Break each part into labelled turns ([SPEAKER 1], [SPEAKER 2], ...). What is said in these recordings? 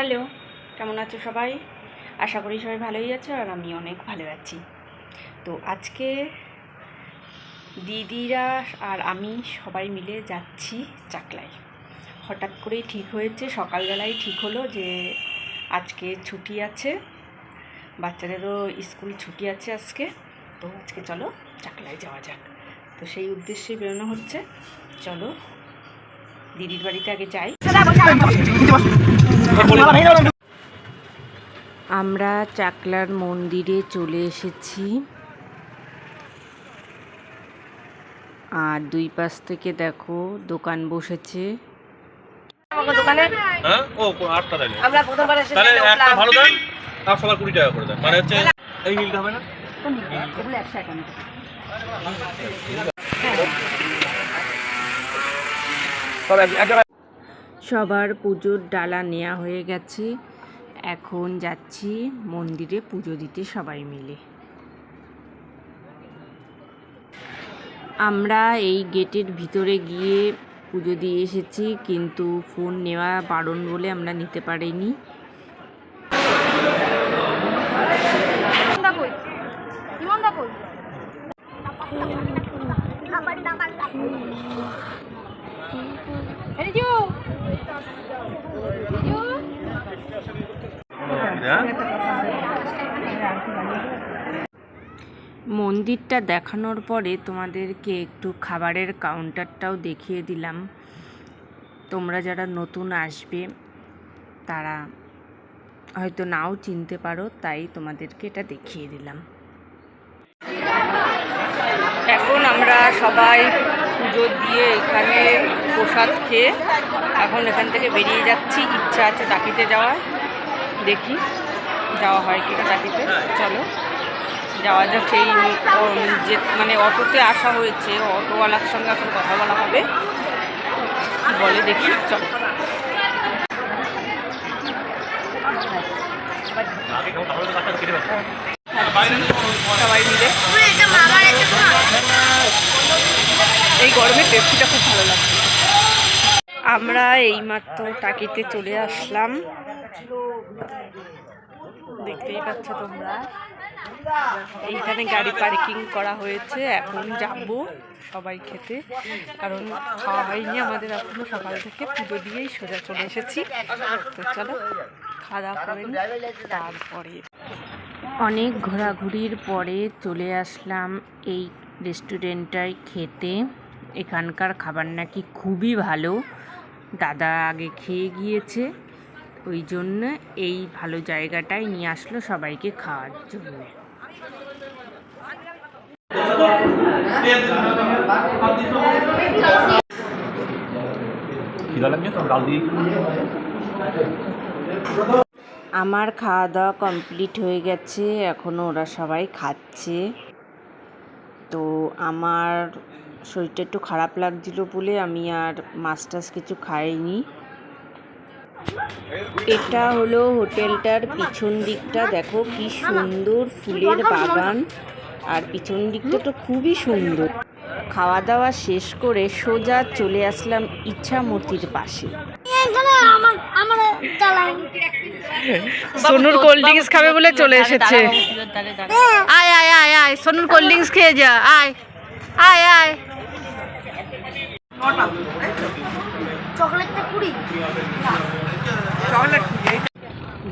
[SPEAKER 1] Hello, কেমন আছো সবাই? আশা করি সবাই ভালোই আছো আর আমি অনেক ভালো আছি। তো আজকে দিদিরা আর আমি সবাই মিলে যাচ্ছি চাকলায়। হঠাৎ করেই ঠিক হয়েছে, সকালবেলায় ঠিক হলো যে আজকে ছুটি আছে, বাচ্চাদেরও স্কুল ছুটি আছে আজকে, তো আজকে চলো চাকলায় যাওয়া যাক। তো সেই উদ্দেশ্যে বেরোনো হচ্ছে। চলো, দিদির বাড়িতে আগে যাই। আমরা চাকলার মন্দিরে চলে এসেছি। আর দুই পাশ থেকে দেখো দোকান বসেছে।
[SPEAKER 2] দোকানে?
[SPEAKER 3] হ্যাঁ? ও আটটা
[SPEAKER 2] আমরা প্রথমবার এসে
[SPEAKER 3] একটা ভালো দেন আর সবার কুড়ি টাকা করে দেন। মানে হচ্ছে এই হিলটা হবে না?
[SPEAKER 1] এগুলো একশো একান্ন।
[SPEAKER 3] সব এক এক জায়গায়
[SPEAKER 1] সবার পুজোর ডালা নেওয়া হয়ে গেছে। এখন যাচ্ছি মন্দিরে পুজো দিতে সবাই মিলে। আমরা এই গেটের ভিতরে গিয়ে পুজো দিয়ে এসেছি, কিন্তু ফোন নেওয়া বারণ বলে আমরা নিতে পারিনি
[SPEAKER 2] ইমনদা কই ইমনদা কই এই যে
[SPEAKER 3] হ্যাঁ
[SPEAKER 1] মন্দিরটা দেখানোর পরে তোমাদেরকে একটু খাবারের কাউন্টারটাও দেখিয়ে দিলাম। তোমরা যারা নতুন আসবে, তারা হয়তো নাও চিনতে পারো, তাই তোমাদেরকে এটা দেখিয়ে দিলাম। এখন আমরা সবাই পুজো দিয়ে এখানে প্রসাদ খেয়ে এখন এখান থেকে বেরিয়ে যাচ্ছি। ইচ্ছা আছে টাকিতে যাওয়ার। দেখি, যাওয়া হয় কিনা টাকিতে চলো, যাওয়া যাক সেই যে মানে অটোতে আসা হয়েছে, অটোওয়ালার সঙ্গে এখন কথা বলা হবে। বলে দেখি, চলো। সবাই মিলে এই গরমে পেপসিটা খুব ভালো লাগছে আমরা এইমাত্র টাকিতে চলে আসলাম। দেখতেই পাচ্ছ তোমরা। এইখানে গাড়ি পার্কিং করা হয়েছে। এখন যাব সবাই খেতে। কারণ খাওয়া হয়নি আমাদের এখনও। সকাল থেকে পুজো দিয়েই সোজা চলে এসেছি। তো চলো, খাওয়া দাওয়া তারপরে অনেক ঘোরাঘুরির পরে চলে আসলাম এই রেস্টুরেন্টটায় খেতে। এখানকার খাবার নাকি খুবই ভালো। দাদা আগে খেয়ে গিয়েছে ওই জন্য এই ভালো জায়গাটায় নিয়ে আসলো সবাইকে খাওয়ার জন্য। আমার খাওয়া দাওয়া কমপ্লিট হয়ে গেছে এখনও ওরা সবাই খাচ্ছে। তো আমার শরীরটা একটু খারাপ লাগছিল বলে আমি আর মাছ টাছ কিছু খাইনি। এটা হলো হোটেলটার পিছন দিকটা দেখো কি সুন্দর ফুলের বাগান। আর পিছন দিকটা তো খুবই সুন্দর। খাওয়া দাওয়া শেষ করে সোজা চলে আসলাম ইচ্ছামূর্তির পাশে। সোনুর কোল্ড ড্রিঙ্কস খাবে বলে চলে এসেছে। আয় আয় আয় আয় সোনুর কোল্ড ড্রিঙ্কস খেয়ে যা আয়। আয় আয়।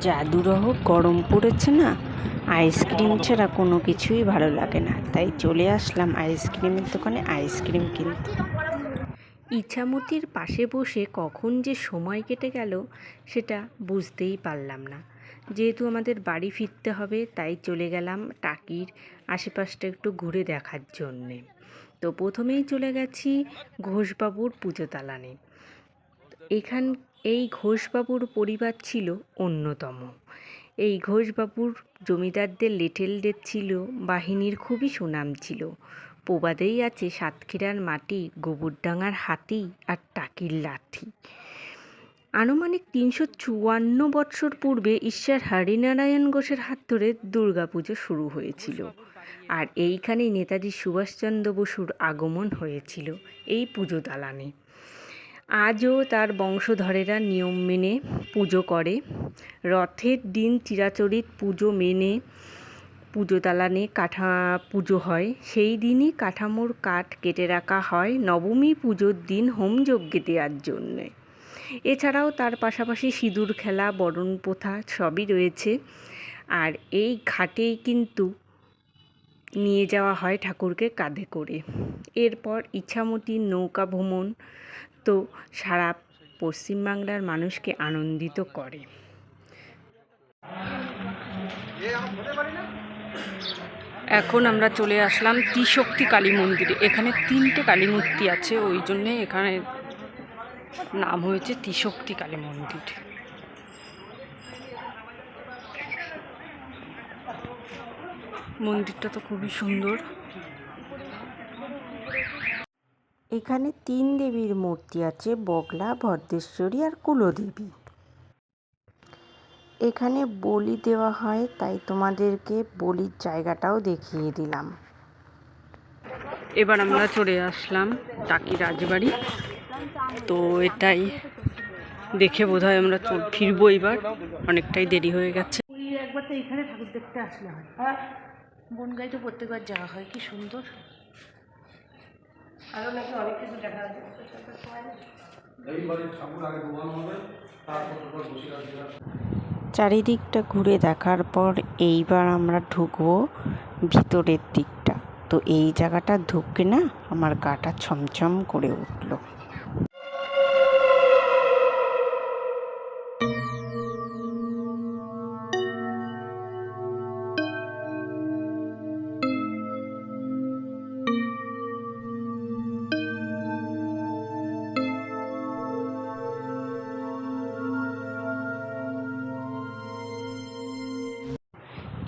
[SPEAKER 1] জাদুরহ গরম পড়েছে না? আইসক্রিম ছাড়া কোনো কিছুই ভালো লাগে না। তাই চলে আসলাম আইসক্রিমের দোকানে আইসক্রিম কিনতে। ইছামতির পাশে বসে কখন যে সময় কেটে গেল সেটা বুঝতেই পারলাম না। যেহেতু আমাদের বাড়ি ফিরতে হবে তাই চলে গেলাম টাকির আশেপাশটা একটু ঘুরে দেখার জন্যে। তো প্রথমেই চলে গেছি ঘোষবাবুর পুজো দালানে এখান, এই ঘোষবাবুর পরিবার ছিল অন্যতম। এই ঘোষবাবুর জমিদারদের লেটেলদের ছিল, বাহিনীর খুবই সুনাম ছিল। প্রবাদেই আছে সাতক্ষীরার মাটি গোবরডাঙ্গার হাতি আর টাকির লাঠি। আনুমানিক তিনশো চুয়ান্ন বৎসর পূর্বে ঈশ্বর হরিনারায়ণ ঘোষের হাত ধরে দুর্গাপুজো শুরু হয়েছিল। আর এইখানেই নেতাজি সুভাষচন্দ্র বসুর আগমন হয়েছিল এই পুজো দালানে। আজও তার বংশধরেরা নিয়ম মেনে পুজো করে।
[SPEAKER 4] রথের দিন চিরাচরিত পুজো মেনে পুজো দালানে কাঠা পুজো হয়। সেই দিনই কাঠামোর কাঠ কেটে রাখা হয়। নবমী পুজোর দিন হোমযজ্ঞে দেওয়ার জন্যে। এছাড়াও তার পাশাপাশি সিঁদুর খেলা, বরণ প্রথা সবই রয়েছে। আর এই ঘাটেই কিন্তু নিয়ে যাওয়া হয় ঠাকুরকে কাঁধে করে। এরপর ইচ্ছামতি নৌকা ভ্রমণ তো সারা পশ্চিমবাংলার মানুষকে আনন্দিত করে। এখন আমরা চলে আসলাম ত্রিশক্তি কালী মন্দিরে। এখানে তিনটে কালী মূর্তি আছে, ওই জন্যে এখানে নাম হয়েছে ত্রিশক্তি কালী মন্দির। মন্দিরটা তো খুবই সুন্দর। এখানে তিন দেবীর মূর্তি আছে বগলা ভদ্রেশ্বরী আর কুলদেবী। এখানে বলি দেওয়া হয় তাই তোমাদেরকে বলির জায়গাটাও দেখিয়ে দিলাম। এবার আমরা চলে আসলাম টাকি রাজবাড়ি। তো এটাই দেখে বোধহয় আমরা চল- ফিরবো এবার অনেকটাই দেরি হয়ে গেছে। একবার তো এখানে ঠাকুর দেখতে আসলে হয়। বনগাই তো প্রত্যেকবার যাওয়া হয় কি সুন্দর। আরও নাকি অনেক কিছু দেখা যায় চারিদিকটা ঘুরে দেখার পর এইবার আমরা ঢুকবো ভিতরের দিকটা। তো এই জায়গাটা ঢুকে না আমার গাটা ছমছম করে উঠল।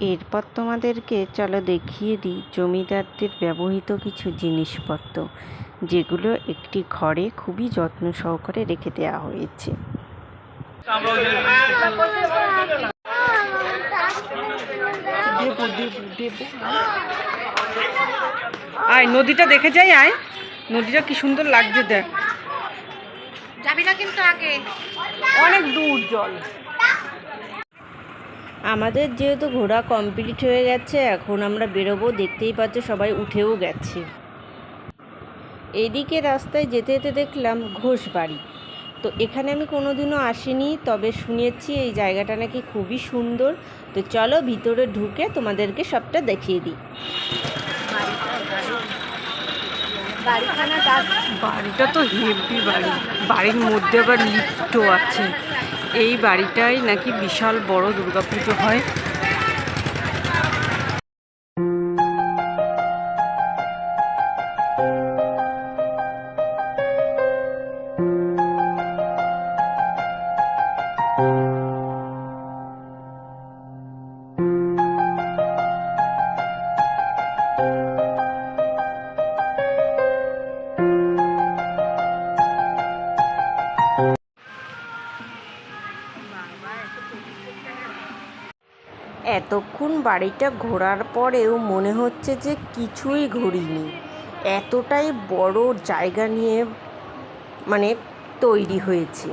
[SPEAKER 4] এরপর তোমাদেরকে চলো দেখিয়ে দিই জমিদারদের ব্যবহৃত কিছু জিনিসপত্র যেগুলো একটি ঘরে খুবই যত্ন সহকারে রেখে দেওয়া হয়েছে। আয় নদীটা দেখে যাই আয়। নদীটা কি সুন্দর লাগছে দেখ।
[SPEAKER 2] যাবি না কিন্তু আগে?
[SPEAKER 4] অনেক দূর জল। আমাদের যেহেতু ঘোরা কমপ্লিট হয়ে গেছে, এখন আমরা বেরোবো। দেখতেই পাচ্ছ সবাই উঠেও গেছে। এইদিকে রাস্তায় যেতে যেতে দেখলাম ঘোষ বাড়ি। তো এখানে আমি কোনোদিনও আসিনি, তবে শুনেছি এই জায়গাটা নাকি খুবই সুন্দর। তো চলো ভিতরে ঢুকে তোমাদেরকে সবটা দেখিয়ে দিই। বাড়িটা তো হেভি বাড়ি। বাড়ির মধ্যে আবার লিফটও আছে। এই বাড়িটাই নাকি বিশাল বড় দুর্গাপুজো হয়। এতক্ষণ বাড়িটা ঘোরার পরেও মনে হচ্ছে যে কিছুই ঘুরিনি। এতটাই বড় জায়গা নিয়ে মানে তৈরি হয়েছে।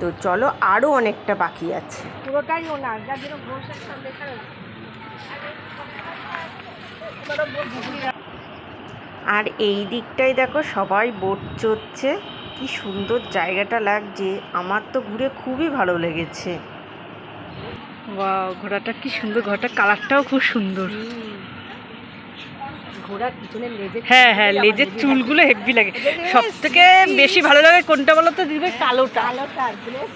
[SPEAKER 4] তো চলো আরও অনেকটা বাকি আছে।
[SPEAKER 2] পুরোটাই ওনার যার জন্য
[SPEAKER 4] আর এই দিকটাই দেখো সবাই বোট চড়ছে। কি সুন্দর জায়গাটা লাগছে। আমার তো ঘুরে খুবই ভালো লেগেছে। ঘোড়াটা কি সুন্দর ঘোড়াটার কালারটাও খুব সুন্দর। হ্যাঁ হ্যাঁ লেজের চুলগুলো হেভি লাগে। সব থেকে বেশি ভালো লাগে কোনটা বলো তো দিবে কালোটা।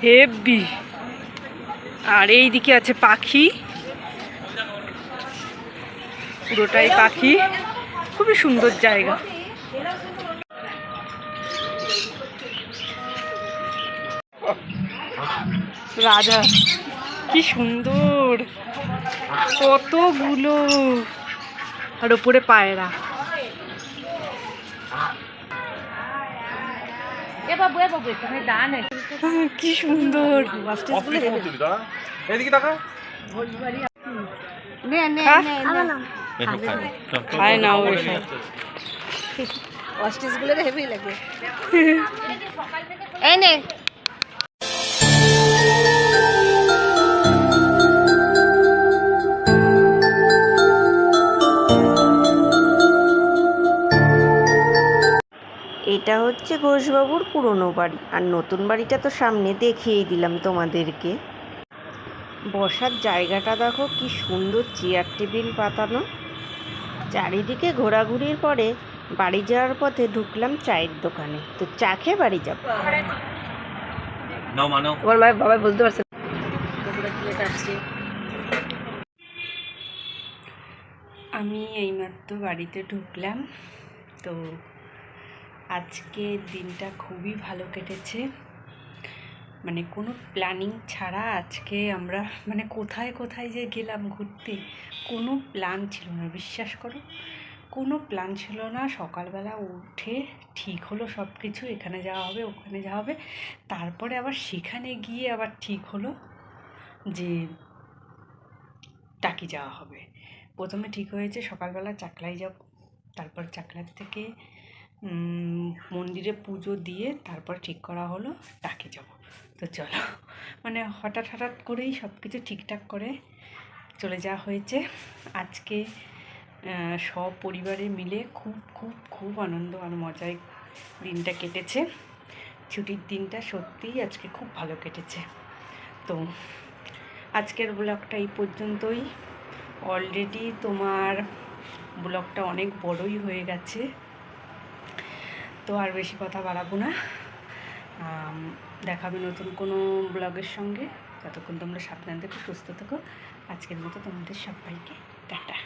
[SPEAKER 4] হেভি আর এই দিকে আছে পাখি। পুরোটাই পাখি। খুবই সুন্দর জায়গা। রাজা। কি সুন্দর। কতগুলো। আর ওপরে পায়রা।
[SPEAKER 2] দান
[SPEAKER 4] কি সুন্দর। হ্যাঁ?
[SPEAKER 3] খায় না।
[SPEAKER 2] হেভি লাগে। এই নে
[SPEAKER 4] এটা হচ্ছে ঘোষবাবুর পুরনো বাড়ি। আর নতুন বাড়িটা তো সামনে দেখিয়েই দিলাম তোমাদেরকে। বসার জায়গাটা দেখো কি সুন্দর চেয়ার টেবিল পাতানো। চারিদিকে ঘোরাঘুরির পরে বাড়ি যাওয়ার পথে ঢুকলাম চায়ের দোকানে। তো চা খেয়ে বাড়ি যাব
[SPEAKER 2] তোমার মা বাবা বলতে পারছে
[SPEAKER 4] আমি এইমাত্র বাড়িতে ঢুকলাম। তো আজকে দিনটা খুবই ভালো কেটেছে। মানে কোনো প্ল্যানিং ছাড়া আজকে আমরা মানে কোথায় কোথায় যে গেলাম ঘুরতে, কোনো প্ল্যান ছিল না, বিশ্বাস করো। কোনো প্ল্যান ছিল না, সকালবেলা উঠে ঠিক হলো সব কিছু এখানে যাওয়া হবে, ওখানে যাওয়া হবে। তারপরে আবার সেখানে গিয়ে আবার ঠিক হলো যে টাকি যাওয়া হবে। প্রথমে ঠিক হয়েছে সকালবেলা চাকলাই যাব, তারপর চাকলার থেকে মন্দিরে পুজো দিয়ে তারপর ঠিক করা হলো টাকে যাব। তো চলো। মানে হঠাৎ হঠাৎ করেই সব কিছু ঠিকঠাক করে চলে যাওয়া হয়েছে। আজকে আহ, সপরিবারে মিলে খুব খুব খুব আনন্দ আর মজায় দিনটা কেটেছে। ছুটির দিনটা সত্যিই আজকে খুব ভালো কেটেছে। তো আজকের ব্লগটা এই পর্যন্তই। অলরেডি তোমার ব্লগটা অনেক বড়ই হয়ে গেছে। তো আর বেশি কথা বাড়াবো না। দেখাবে নতুন কোনো ব্লগের সঙ্গে। যতক্ষণ তোমরা সাবধান থেকো, সুস্থ থেকো। আজকের মতো তোমাদের সবাইকে টাটা।